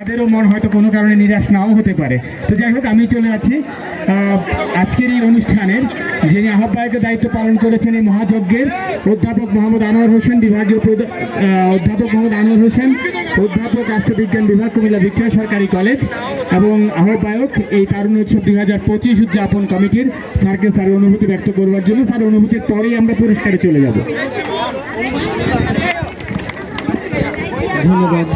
তাদেরও মন হয়তো কোনো কারণে নিরাশ নাও হতে পারে। তো যাই হোক, আমি চলে আছি আজকের এই অনুষ্ঠানের। যিনি আহ্বায়কের দায়িত্ব পালন করেছেন এই মহাযজ্ঞের অধ্যাপক মোহাম্মদ আনোয়ার হোসেন, বিভাগীয় অধ্যাপক মোহাম্মদ আনোয়ার হোসেন, অধ্যাপক রাষ্ট্রবিজ্ঞান বিভাগ, কুমিল্লা ভিক্টোরিয়া সরকারি কলেজ এবং আহ্বায়ক এই তারুণ উৎসব দুই হাজার পঁচিশ উদযাপন কমিটির। স্যারকে স্যার অনুভূতি ব্যক্ত করবার জন্য স্যার অনুভূতির পরেই আমরা পুরস্কারে চলে যাব। ধন্যবাদ।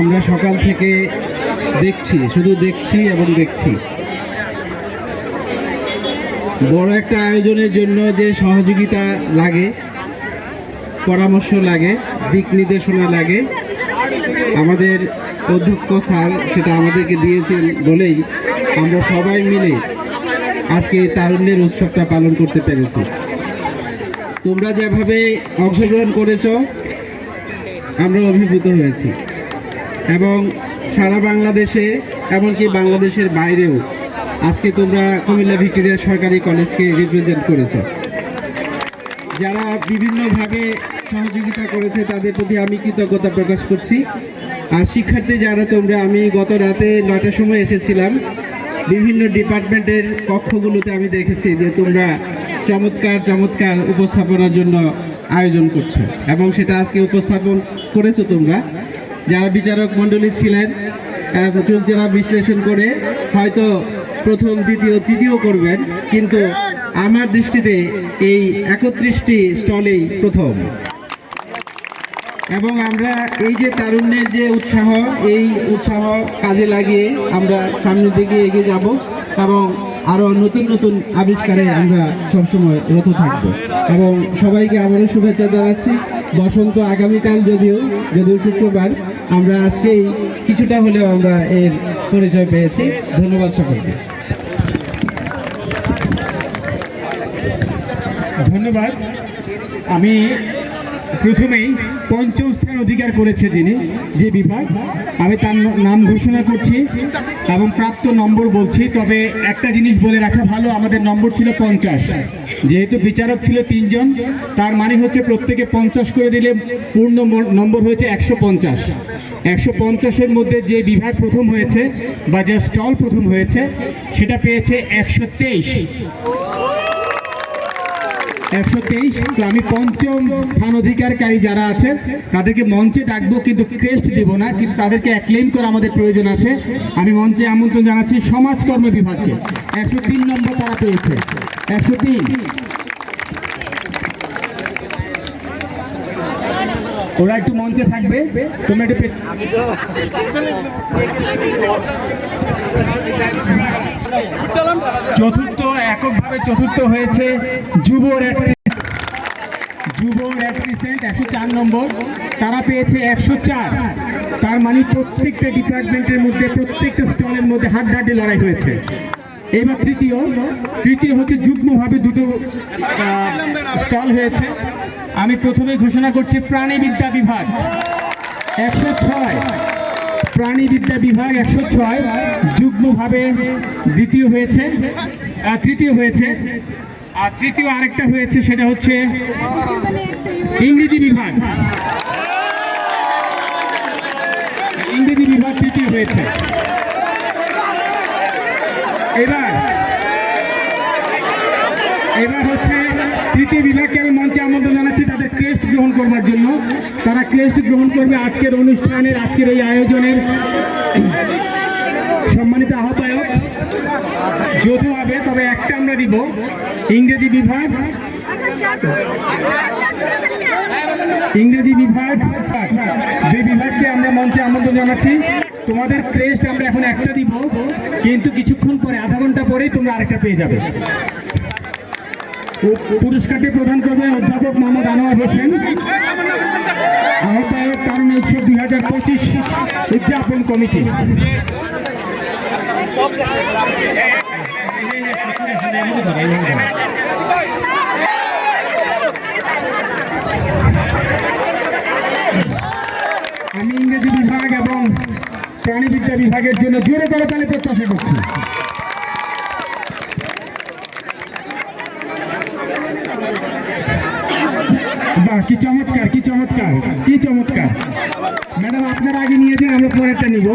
আমরা সকাল থেকে দেখছি, শুধু দেখছি এবং দেখছি। বড় একটা আয়োজনের জন্য যে সহযোগিতা লাগে, পরামর্শ লাগে, দিক নির্দেশনা লাগে, আমাদের অধ্যক্ষ স্যার সেটা আমাদেরকে দিয়েছেন বলেই আমরা সবাই মিলে আজকে এই তারুণ্যের উৎসবটা পালন করতে পেরেছি। তোমরা যেভাবে অংশগ্রহণ করেছ আমরা অভিভূত হয়েছি। এবং সারা বাংলাদেশে, এমনকি বাংলাদেশের বাইরেও আজকে তোমরা কুমিল্লা ভিক্টোরিয়া সরকারি কলেজকে রিপ্রেজেন্ট করেছ। যারা বিভিন্নভাবে সহযোগিতা করেছে, তাদের প্রতি আমি কৃতজ্ঞতা প্রকাশ করছি। আর শিক্ষার্থী যারা তোমরা, আমি গত রাতে নটার সময় এসেছিলাম, বিভিন্ন ডিপার্টমেন্টের কক্ষগুলোতে আমি দেখেছি যে তোমরা চমৎকার চমৎকার উপস্থাপনার জন্য আয়োজন করছ এবং সেটা আজকে উপস্থাপন করেছ তোমরা। যারা বিচারক মণ্ডলী ছিলেন চুলচেরা বিশ্লেষণ করে, হয়তো প্রথম, দ্বিতীয়, তৃতীয় করবেন, কিন্তু আমার দৃষ্টিতে এই একত্রিশটি স্টলেই প্রথম। এবং আমরা এই যে তারুণ্যের যে উৎসাহ, এই উৎসাহ কাজে লাগিয়ে আমরা সামনের দিকে এগিয়ে যাব এবং আরও নতুন নতুন আবিষ্কারে আমরা সবসময় রত থাকব। এবং সবাইকে আবারও শুভেচ্ছা জানাচ্ছি। বসন্ত আগামীকাল যদিও যদিও শুক্রবার, আমরা আজকেই কিছুটা হলেও আমরা এর পরিচয় পেয়েছি। ধন্যবাদ সকলকে। ধন্যবাদ। আমি প্রথমেই পঞ্চম স্থান অধিকার করেছে যিনি, যে বিভাগ। আমি তার নাম ঘোষণা করছি এবং প্রাপ্ত নম্বর বলছি। তবে একটা জিনিস বলে রাখা ভালো, আমাদের নম্বর ছিল পঞ্চাশ। যেহেতু বিচারক ছিল তিনজন, তার মানে হচ্ছে প্রত্যেকে পঞ্চাশ করে দিলে পূর্ণ নম্বর হয়েছে একশো পঞ্চাশ। একশো পঞ্চাশের মধ্যে যে বিভাগ প্রথম হয়েছে বা যে স্টল প্রথম হয়েছে, সেটা পেয়েছে একশো তেইশ। একশো তেইশ তো আমি পঞ্চম স্থান অধিকারকারী যারা আছে, তাদেরকে মঞ্চে ডাকবো, কিন্তু ক্রেস্ট দিব না, কিন্তু তাদেরকে অ্যাক্লেম করা আমাদের প্রয়োজন আছে। আমি মঞ্চে আমন্ত্রণ জানাচ্ছি সমাজকর্ম বিভাগকে। একশো তিন নম্বর তারা পেয়েছে। একশো তিন। ওরা একটু মঞ্চে থাকবে। তোমরা একটু চতুর্থ, এককভাবে চতুর্থ হয়েছে যুব যুব রেড ক্রিসেন্ট একশো চার নম্বর। তারা পেয়েছে একশো চার। তার মানে প্রত্যেকটা ডিপার্টমেন্টের মধ্যে, প্রত্যেকটা স্টলের মধ্যে হাড্ডাহাড্ডি লড়াই হয়েছে। এবার তৃতীয় তৃতীয় হচ্ছে যুগ্মভাবে দুটো স্টল হয়েছে। আমি প্রথমে ঘোষণা করছি প্রাণীবিদ্যা বিভাগ। একশো ছয়। প্রাণীবিদ্যা বিভাগ একশো ছয়। যুগ্মভাবে দ্বিতীয় হয়েছে তৃতীয় হয়েছে। আর তৃতীয় আরেকটা হয়েছে, সেটা হচ্ছে ইংরেজি বিভাগ। ইংরেজি বিভাগ তৃতীয় হয়েছে। এবার এবার হচ্ছে তৃতীয় বিভাগকে আমি মঞ্চে আমন্ত্রণ জানাচ্ছি তাদের ক্রেস্ট গ্রহণ করবার জন্য। তারা ক্রেস্ট গ্রহণ করবে আজকের অনুষ্ঠানের, আজকের এই আয়োজনের। সম্মানিত আহ্বায়ক, যৌথ হবে তবে একটা আমরা দিব, ইংরেজি বিভাগ। ইংরেজি বিভাগ, যে বিভাগকে আমরা মঞ্চে আমন্ত্রণ জানাচ্ছি। তোমাদের ক্রেস্ট আমরা এখন একটা দিব, কিন্তু কিছুক্ষণ পরে, আধা ঘণ্টা পরেই তোমরা আরেকটা পেয়ে যাবে। পুরস্কারটি প্রদান করবেন অধ্যাপক মোহাম্মদ আনোয়ার হোসেন। আহ্বায়ক তারুণ উৎসব দুই হাজার পঁচিশ উদযাপন কমিটি ইংরেজি বিভাগ এবং প্রাণীবিদ্যা বিভাগের জন্য জোরে জোরে তালে প্রত্যাশা করছি। কি চমৎকার কি চমৎকার কি চমৎকার। ম্যাডাম, আপনারা আগে নিয়ে যান, আমরা পরেরটা নিব।